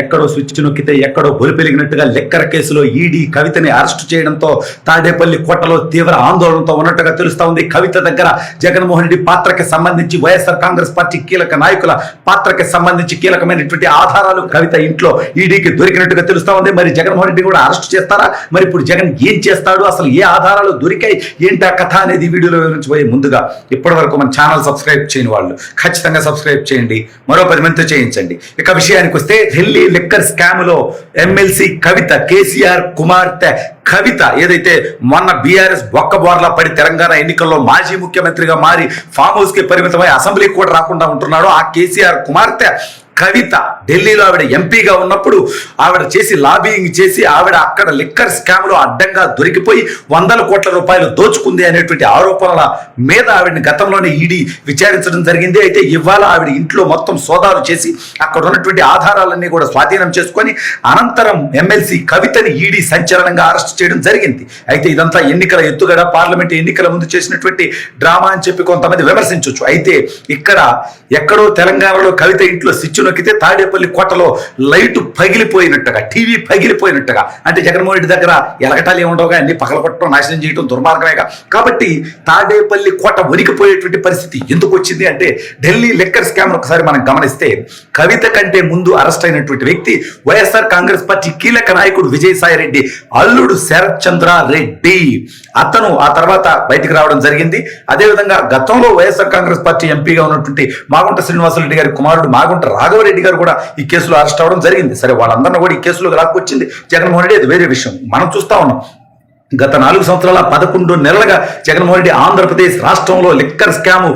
ఎక్కడో స్విచ్ నొక్కితే ఎక్కడో బొలిపెలిగినట్టుగా లెక్కర కేసులో ఈడీ కవితని అరెస్టు చేయడంతో తాడేపల్లి కోటలో తీవ్ర ఆందోళనతో ఉన్నట్టుగా తెలుస్తా ఉంది. కవిత దగ్గర జగన్మోహన్ రెడ్డి పాత్రకి సంబంధించి వైఎస్ఆర్ కాంగ్రెస్ పార్టీ కీలక నాయకుల పాత్రకి సంబంధించి కీలకమైనటువంటి ఆధారాలు కవిత ఇంట్లో ఈడీకి దొరికినట్టుగా తెలుస్తా ఉంది. మరి జగన్మోహన్ రెడ్డి కూడా అరెస్ట్ చేస్తారా? మరి ఇప్పుడు జగన్ ఏం చేస్తాడు? అసలు ఏ ఆధారాలు దొరికాయి? ఏంటి ఆ కథ అనేది వీడియోలో వివరించబోయే ముందుగా ఇప్పటి వరకు మన ఛానల్ సబ్స్క్రైబ్ చేయని వాళ్ళు ఖచ్చితంగా సబ్స్క్రైబ్ చేయండి. మరో పది మందితో చేయించండి. ఇక విషయానికి వస్తే ఢిల్లీ లిక్కర్ స్కామ్లో ఎమ్మెల్సీ కవిత కేసీఆర్ కుమార్తె కవిత ఏదైతే మొన్న బీఆర్ఎస్ బొక్కబోర్లా పడి తెలంగాణ ఎన్నికల్లో మాజీ ముఖ్యమంత్రిగా మారి ఫామ్ హౌస్కి పరిమితమై అసెంబ్లీకి కూడా రాకుండా ఉంటున్నాడో ఆ కేసీఆర్ కుమార్తె కవిత ఢిల్లీలో ఆవిడ ఎంపీగా ఉన్నప్పుడు ఆవిడ చేసి లాబింగ్ చేసి ఆవిడ అక్కడ లిక్కర్ స్కామ్లో అడ్డంగా దొరికిపోయి వందల కోట్ల రూపాయలు దోచుకుంది అనేటువంటి ఆరోపణల మీద ఆవిడని గతంలోనే ఈడీ విచారించడం జరిగింది. అయితే ఇవాళ ఆవిడ ఇంట్లో మొత్తం సోదాలు చేసి అక్కడ ఉన్నటువంటి ఆధారాలన్నీ కూడా స్వాధీనం చేసుకొని అనంతరం ఎమ్మెల్సీ కవితని ఈడీ సంచలనంగా అరెస్ట్ చేయడం జరిగింది. అయితే ఇదంతా ఎన్నికల ఎత్తుగడ పార్లమెంట్ ఎన్నికల ముందు చేసినటువంటి డ్రామా అని చెప్పి కొంతమంది విమర్శించవచ్చు అయితే ఇక్కడ ఎక్కడో తెలంగాణలో కవిత ఇంట్లో సిచ్చు నొక్కితే తాడేపల్లి కోటలో లైట్ పగిలిపోయినట్టుగా టీవీ పగిలిపోయినట్టుగా. అంటే జగన్మోహన్ రెడ్డి దగ్గర ఎలగటాలు ఏముండవుగా? అన్ని పగలగొట్టడం నాశనం చేయడం దుర్మార్గమేగా. కాబట్టి తాడేపల్లి కోట వణికిపోయేటువంటి పరిస్థితి ఎందుకు వచ్చింది అంటే ఢిల్లీ లెక్కర్ స్కామ్ ఒకసారి మనం గమనిస్తే కవిత కంటే ముందు అరెస్ట్ అయినటువంటి వ్యక్తి వైఎస్ఆర్ కాంగ్రెస్ పార్టీ కీలక నాయకుడు విజయసాయి రెడ్డి అల్లుడు శరత్ చంద్ర రెడ్డి. అతను ఆ తర్వాత బయటికి రావడం జరిగింది. అదేవిధంగా గతంలో వైఎస్ఆర్ కాంగ్రెస్ పార్టీ ఎంపీగా ఉన్నటువంటి మాగుంట శ్రీనివాసరెడ్డి గారి కుమారుడు మాగుంట రాఘవరెడ్డి గారు కూడా ఈ కేసులో అరెస్ట్ అవ్వడం జరిగింది. సరే వాళ్ళందరినీ కూడా ఈ కేసులో రాకొచ్చింది జగన్మోహన్ రెడ్డి. అది వేరే విషయం. మనం చూస్తా ఉన్నాం. గత నాలుగు సంవత్సరాల పదకొండు నెలలుగా జగన్మోహన్ రెడ్డి ఆంధ్రప్రదేశ్ రాష్ట్రంలో లిక్కర్ స్కాము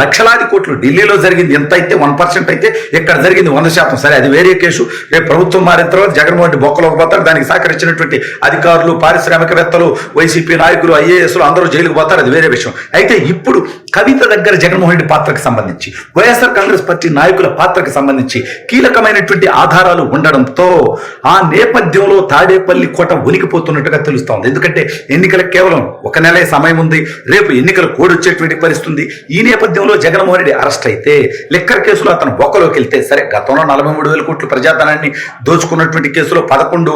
లక్షలాది కోట్లు ఢిల్లీలో జరిగింది. ఎంత అయితే వన్ పర్సెంట్ అయితే ఇక్కడ జరిగింది వంద శాతం. సరే అది వేరే కేసు. రేపు ప్రభుత్వం మారిన తర్వాత జగన్మోహన్ రెడ్డి బొక్కలోకి పోతారు. దానికి సహకరించినటువంటి అధికారులు పారిశ్రామికవేత్తలు వైసీపీ నాయకులు ఐఏఎస్లు అందరూ జైలుకు పోతారు. అది వేరే విషయం. అయితే ఇప్పుడు కవిత దగ్గర జగన్మోహన్ రెడ్డి పాత్రకు సంబంధించి వైఎస్ఆర్ కాంగ్రెస్ పార్టీ నాయకుల పాత్రకు సంబంధించి కీలకమైనటువంటి ఆధారాలు ఉండడంతో ఆ నేపథ్యంలో తాడేపల్లి కోట ఉనికిపోతున్నట్టుగా తెలుస్తోంది. ఎందుకంటే ఎన్నికలకు కేవలం ఒక నెలే సమయం ఉంది. రేపు ఎన్నికలు కోడ్ వచ్చేటువంటి ఈ నేపథ్యంలో జగన్మోహన్ రెడ్డి అరెస్ట్ అయితే లిక్కర్ కేసులో అతను బొక్కలోకి వెళ్తే సరే గతంలో నలభై మూడు వేల కోట్లు ప్రజాధనాన్ని దోచుకున్నటువంటి కేసులో పదకొండు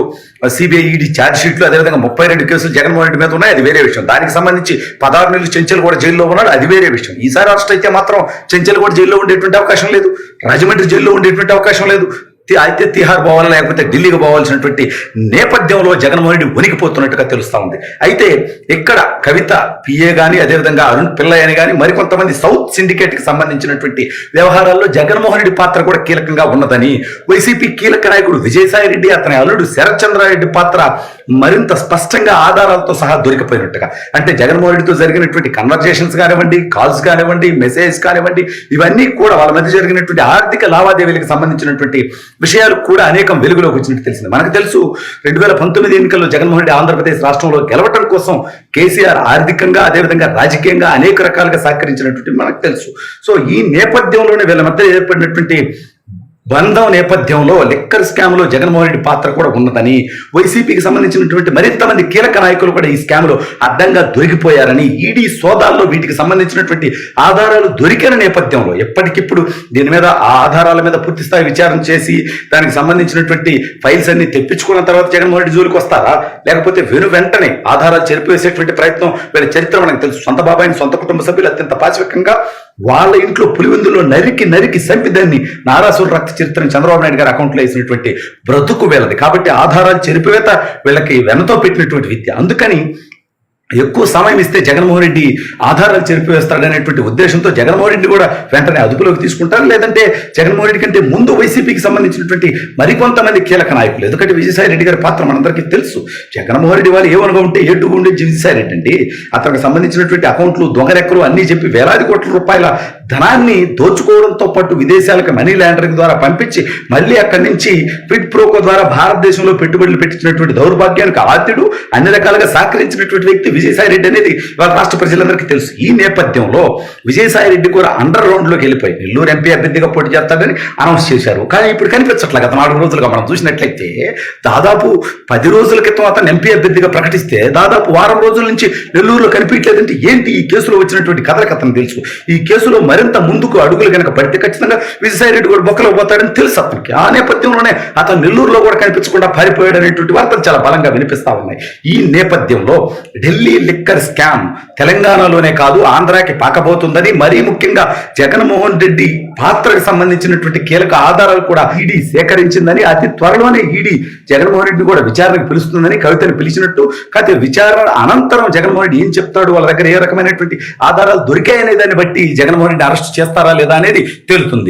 సిబిఐ ఈడీ ఛార్జ్షీట్లు అదేవిధంగా ముప్పై రెండు కేసులు జగన్మోహన్ రెడ్డి మీద ఉన్నాయి. అది వేరే విషయం. దానికి సంబంధించి పదహారు నెలలు చెంచల్ కూడా జైల్లో ఉన్నాడు. అది వేరే విషయం. ఈసారి అరెస్ట్ అయితే మాత్రం చెంచల్ కూడా జైల్లో ఉండేటువంటి అవకాశం లేదు. రాజమండ్రి జైల్లో ఉండేటువంటి అవకాశం లేదు. అయితే తిహార్ పోవాలి లేకపోతే ఢిల్లీకి పోవాల్సినటువంటి నేపథ్యంలో జగన్మోహన్ రెడ్డి వణికిపోతున్నట్టుగా తెలుస్తూ ఉంది. అయితే ఇక్కడ కవిత పిఏ గాని అదేవిధంగా అరుణ్ పిల్లయ్య అని కానీ మరికొంతమంది సౌత్ సిండికేట్కి సంబంధించినటువంటి వ్యవహారాల్లో జగన్మోహన్ రెడ్డి పాత్ర కూడా కీలకంగా ఉన్నదని వైసీపీ కీలక నాయకుడు విజయసాయి రెడ్డి అతని అల్లుడు శరత్ చంద్రారెడ్డి పాత్ర మరింత స్పష్టంగా ఆధారాలతో సహా దొరికిపోయినట్టుగా. అంటే జగన్మోహన్ రెడ్డితో జరిగినటువంటి కన్వర్జేషన్స్ కానివ్వండి కాల్స్ కానివ్వండి మెసేజ్ కానివ్వండి ఇవన్నీ కూడా వాళ్ళ మధ్య జరిగినటువంటి ఆర్థిక లావాదేవీలకు సంబంధించినటువంటి విషయాలు కూడా అనేకం వెలుగులోకి వచ్చినట్టు తెలిసింది. మనకు తెలుసు రెండు వేల పంతొమ్మిది ఎన్నికల్లో జగన్మోహన్ రెడ్డి ఆంధ్రప్రదేశ్ రాష్ట్రంలో గెలవటం కోసం కేసీఆర్ ఆర్థికంగా అదేవిధంగా రాజకీయంగా అనేక రకాలుగా సహకరించినటువంటి మనకు తెలుసు. సో ఈ నేపథ్యంలోనే వీళ్ళ మధ్య ఏర్పడినటువంటి బంధం నేపథ్యంలో లిక్కర్ స్కామ్లో జగన్మోహన్ రెడ్డి పాత్ర కూడా ఉన్నదని వైసీపీకి సంబంధించినటువంటి మరింత మంది కీలక నాయకులు కూడా ఈ స్కామ్లో అడ్డంగా దొరికిపోయారని ఈడీ సోదాల్లో వీటికి సంబంధించినటువంటి ఆధారాలు దొరికిన నేపథ్యంలో ఎప్పటికిప్పుడు దీని మీద ఆ ఆధారాల మీద పూర్తి స్థాయి విచారణ చేసి దానికి సంబంధించినటువంటి ఫైల్స్ అన్ని తెప్పించుకున్న తర్వాత జగన్మోహన్ రెడ్డి జోలికి వస్తారా? లేకపోతే వెను వెంటనే ఆధారాలు చెరిపివేసేటువంటి ప్రయత్నం వీళ్ళ చరిత్ర మనకు తెలుసు. సొంత బాబాయిని సొంత కుటుంబ సభ్యులు అత్యంత పాశవికంగా వాళ్ళ ఇంట్లో పులివెందులో నరికి నరికి చంపి దాన్ని నారాసుర రక్త చరిత్రను చంద్రబాబు నాయుడు గారి అకౌంట్లో వేసినటువంటి బ్రతుకు వీళ్ళది కాబట్టి ఆధారాలు చెరిపివేత వీళ్ళకి వెనతో పెట్టినటువంటి విద్య. అందుకని ఎక్కువ సమయం ఇస్తే జగన్మోహన్ రెడ్డి ఆధారాలు చెరిపివేస్తాడనేటువంటి ఉద్దేశంతో జగన్మోహన్ రెడ్డి కూడా వెంటనే అదుపులోకి తీసుకుంటారు. లేదంటే జగన్మోహన్ రెడ్డి కంటే ముందు వైసీపీకి సంబంధించినటువంటి మరికొంతమంది కీలక నాయకులు. ఎందుకంటే విజయసాయి రెడ్డి గారి పాత్ర మనందరికీ తెలుసు. జగన్మోహన్ రెడ్డి వాళ్ళు ఏమనుగా ఉంటే ఏటుగా ఉండే విజయసాయి రెడ్డి అండి. అతనికి సంబంధించినటువంటి అకౌంట్లు దొంగరెక్కలు అన్ని చెప్పి వేలాది కోట్ల రూపాయల ధనాన్ని దోచుకోవడంతో పాటు విదేశాలకు మనీ ల్యాండరింగ్ ద్వారా పంపించి మళ్ళీ అక్కడి నుంచి క్విక్ ప్రోకో ద్వారా భారతదేశంలో పెట్టుబడులు పెట్టించినటువంటి దౌర్భాగ్యానికి ఆద్యుడు అన్ని రకాలుగా సహకరించినటువంటి వ్యక్తి విజయసాయి రెడ్డి అనేది ఇవాళ రాష్ట్ర ప్రజలందరికీ తెలుసు. ఈ నేపథ్యంలో విజయసాయి రెడ్డి కూడా అండర్ రౌండ్ వెళ్ళిపోయి నెల్లూరు ఎంపీ అభ్యర్థిగా పోటీ చేస్తాడని అనౌన్స్ చేశారు. కానీ ఇప్పుడు కనిపించట్లే గత నాలుగు రోజులుగా మనం చూసినట్లయితే దాదాపు పది రోజుల క్రితం అతను ఎంపీ అభ్యర్థిగా ప్రకటిస్తే దాదాపు వారం రోజుల నుంచి నెల్లూరులో కనిపించలేదంటే ఏంటి ఈ కేసులో వచ్చినటువంటి కథలకు అతను తెలుసు. ఈ కేసులో మరింత ముందుకు అడుగులు కనుక పడితే ఖచ్చితంగా విజయసాయిరెడ్డి కూడా బొక్కలో పోతాడని తెలుసు అతనికి. ఆ నేపథ్యంలోనే అతను నెల్లూరులో కూడా కనిపించకుండా పారిపోయాడు అనేటువంటి వార్తలు చాలా బలంగా వినిపిస్తా ఉన్నాయి. ఈ నేపథ్యంలో ఢిల్లీ లిక్కర్ స్కామ్ తెలంగాణలోనే కాదు ఆంధ్రాకి పాకబోతుందని మరీ ముఖ్యంగా జగన్మోహన్ రెడ్డి పాత్రకు సంబంధించినటువంటి కీలక ఆధారాలు కూడా ఈడీ సేకరించిందని అతి త్వరలోనే ఈడీ జగన్మోహన్ రెడ్డి కూడా విచారణకు పిలుస్తుందని కవితను పిలిచినట్టు కాకపోతే విచారణ అనంతరం జగన్మోహన్ రెడ్డి ఏం చెప్తాడు వాళ్ళ దగ్గర ఏ రకమైనటువంటి ఆధారాలు దొరికాయనే దాన్ని బట్టి జగన్మోహన్ రెడ్డి అరెస్ట్ చేస్తారా లేదా అనేది తేలుతుంది